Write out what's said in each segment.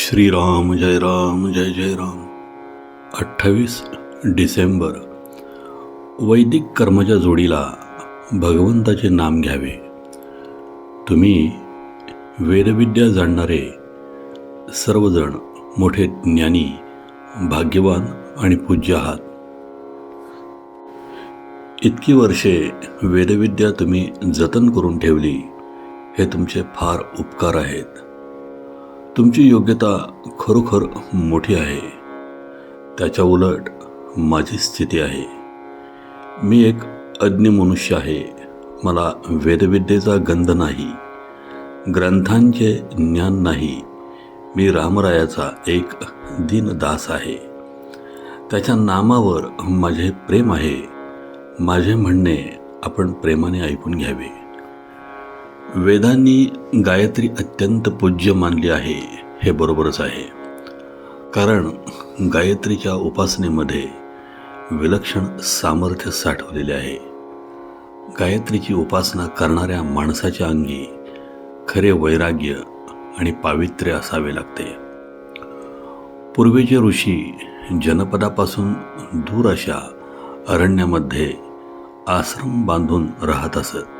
श्रीराम जय राम जय जय राम. अठ्ठावीस डिसेंबर. वैदिक कर्माच्या जोडीला भगवंताचे नाम घ्यावे. तुम्ही वेदविद्या जाणणारे सर्वजण मोठे ज्ञानी भाग्यवान आणि पूज्य आहात. इतकी वर्षे वेदविद्या तुम्ही जतन करून ठेवली हे तुमचे फार उपकार आहेत. तुमची योग्यता खरोखर मोठी आहे. त्याच्या उलट माझी स्थिती आहे. मी एक अज्ञ मनुष्य आहे. मला वेदविद्येचा गंध नाही. ग्रंथांचे ज्ञान नाही. मी रामरायाचा एक दीनदास आहे. त्याच्या नामावर माझे प्रेम आहे. माझे म्हणणे आपण प्रेमाने ऐकून घ्यावे. वेदांनी गायत्री अत्यंत पूज्य मानली आहे हे बरोबरच आहे. कारण गायत्रीच्या उपासनेमध्ये विलक्षण सामर्थ्य साठवलेले आहे. गायत्रीची उपासना करणाऱ्या माणसाच्या अंगी खरे वैराग्य आणि पावित्र्य असावे लागते. पूर्वीचे ऋषी जनपदापासून दूर अशा अरण्यामध्ये आश्रम बांधून राहत असत.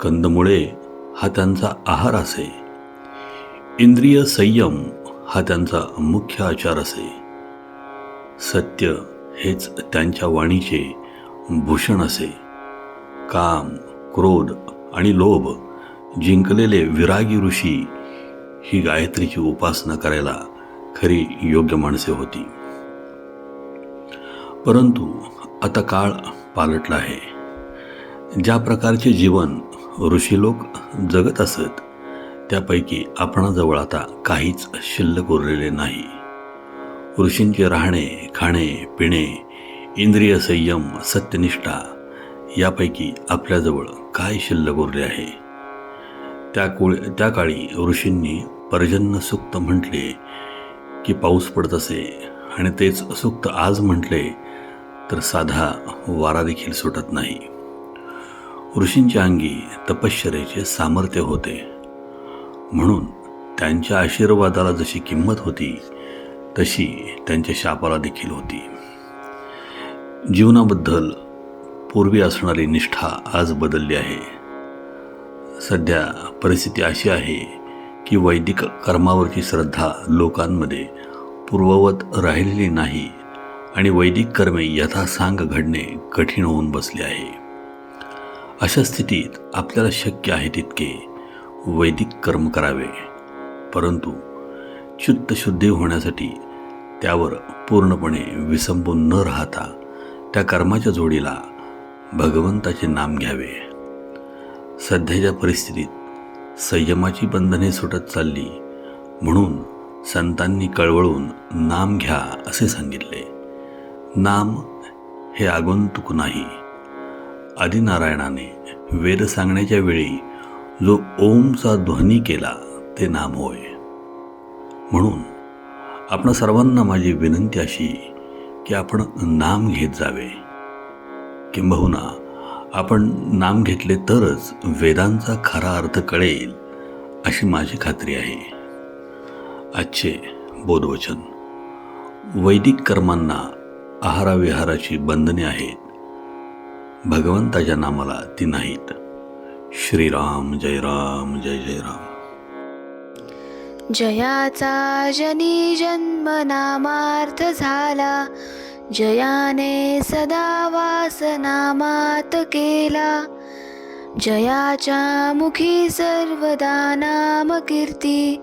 कंदमुळे हा त्यांचा आहार असे. इंद्रिय संयम हा त्यांचा मुख्य आचार असे. सत्य हेच त्यांच्या वाणीचे भूषण असे. काम क्रोध आणि लोभ जिंकलेले विरागी ऋषी ही गायत्रीची उपासना करायला खरी योग्य माणसे होती. परंतु आता काळ पालटला आहे. ज्या प्रकारचे जीवन ऋषी लोक जगत असत त्यापैकी आपणाजवळ आता काहीच शिल्लक उरलेले नाही. ऋषींचे राहणे खाणे पिणे इंद्रिय संयम सत्यनिष्ठा यापैकी आपल्याजवळ काय शिल्लक उरले आहे? त्या कुळ त्या काळी ऋषींनी पर्जन्य सुक्त म्हटले की पाऊस पडत असे आणि तेच सुक्त आज म्हटले तर साधा वारा देखील सुटत नाही. ऋषींच्या अंगी तपश्चरेचे सामर्थ्य होते. म्हणून त्यांच्या आशीर्वादाला जशी किंमत होती तशी त्यांच्या शापाला देखील होती. जीवनाबद्दल पूर्वी असणारी निष्ठा आज बदलली आहे. सध्या परिस्थिती अशी आहे की वैदिक कर्मावरची श्रद्धा लोकांमध्ये पूर्ववत राहिलेली नाही आणि वैदिक कर्मे यथासांग घडणे कठीण होऊन बसले आहे. अशा स्थितीत आपल्याला शक्य आहे तितके वैदिक कर्म करावे. परंतु शुद्धी होण्यासाठी त्यावर पूर्णपणे विसंबून न राहता त्या कर्माच्या जोडीला भगवंताचे नाम घ्यावे. सध्याच्या परिस्थितीत संयमाची बंधने सुटत चालली म्हणून संतांनी कळवळून नाम घ्या असे सांगितले. नाम हे आगंतुक नाही. आदिनारायणाने वेद सांगण्याच्या वेळी जो ओमचा ध्वनी केला ते नाम होय. म्हणून आपण सर्वांना माझी विनंती अशी की आपण नाम घेत जावे. किंबहुना आपण नाम घेतले तरच वेदांचा खरा अर्थ कळेल अशी माझी खात्री आहे. आजचे बोधवचन. वैदिक कर्मांना आहाराविहाराची बंधने आहेत. भगवंताच्या नामाला ती नाहीत. श्रीराम जय राम जय जय राम. जयाचा जनी जन्म नामार्थ झाला. जयाने सदा वास नामात केला. जयाच्या मुखी सर्वदा नाम कीर्ती.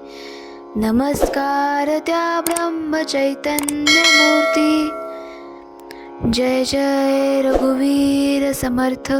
नमस्कार त्या ब्रह्मचैतन्य मूर्ती. जय जय रघुवीर समर्थ।